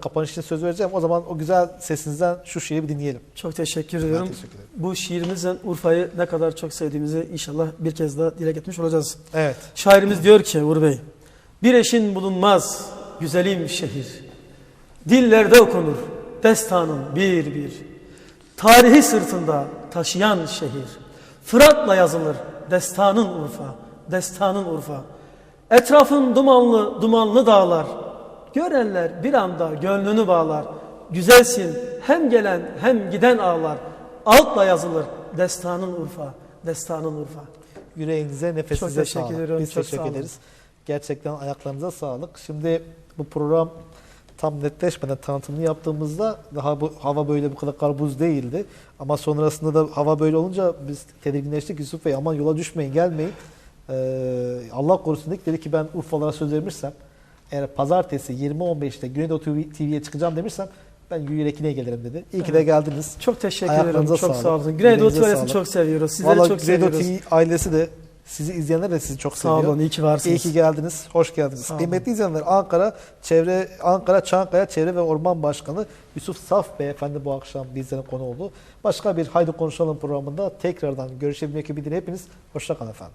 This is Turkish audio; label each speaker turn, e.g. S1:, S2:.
S1: kapanış için söz vereceğim. O zaman o güzel sesinizden şu şiiri bir dinleyelim.
S2: Çok teşekkür ediyorum.
S1: teşekkür ederim.
S2: Bu şiirimizle Urfa'yı ne kadar çok sevdiğimizi inşallah bir kez daha dile getirmiş olacağız.
S1: Evet.
S2: Şairimiz diyor ki Uğur Bey, bir eşin bulunmaz güzelim şehir. Dillerde okunur destanın bir bir. Tarihi sırtında taşıyan şehir. Fırat'la yazılır destanın Urfa, destanın Urfa. Etrafın dumanlı dumanlı dağlar. Görenler bir anda gönlünü bağlar. Güzelsin hem gelen hem giden ağlar. Altla yazılır destanın Urfa, destanın Urfa.
S1: Yüreğinize, nefesinize
S2: Çok teşekkür
S1: sağlık.
S2: ediyorum,
S1: Biz
S2: çok
S1: teşekkür ederiz. Gerçekten ayaklarınıza sağlık. Şimdi bu program tam netleşmeden tanıtımını yaptığımızda daha bu hava böyle bu kadar kar buz değildi. Ama sonrasında da hava böyle olunca biz tedirginleştik Yusuf Bey aman yola düşmeyin gelmeyin. Ee, Allah korusun dedik dedi ki ben Urfalara söz vermişsem eğer pazartesi 20.15'te Güneydoğu TV- TV'ye çıkacağım demişsem ben Yürekine gelirim dedi. İyi ki de geldiniz.
S2: Çok teşekkür ederim. Çok
S1: sağlık.
S2: sağ olun. Güneydoğu Tuvaletini
S1: sağlık.
S2: çok seviyoruz. Sizleri
S1: Vallahi
S2: çok
S1: Güneydoğu
S2: seviyoruz.
S1: TV ailesi de sizi izleyenler de sizi çok
S2: Sağ
S1: seviyor.
S2: olun. iyi ki varsınız.
S1: İyi ki geldiniz. Hoş geldiniz.
S2: Sağ.
S1: Kıymetli izleyenler Ankara Çevre Ankara Çankaya Çevre ve Orman Başkanı Yusuf Saf Beyefendi bu akşam bizlerin konu oldu. Başka bir Haydi Konuşalım programında tekrardan görüşebilmek ümidiyle hepiniz hoşça kalın efendim.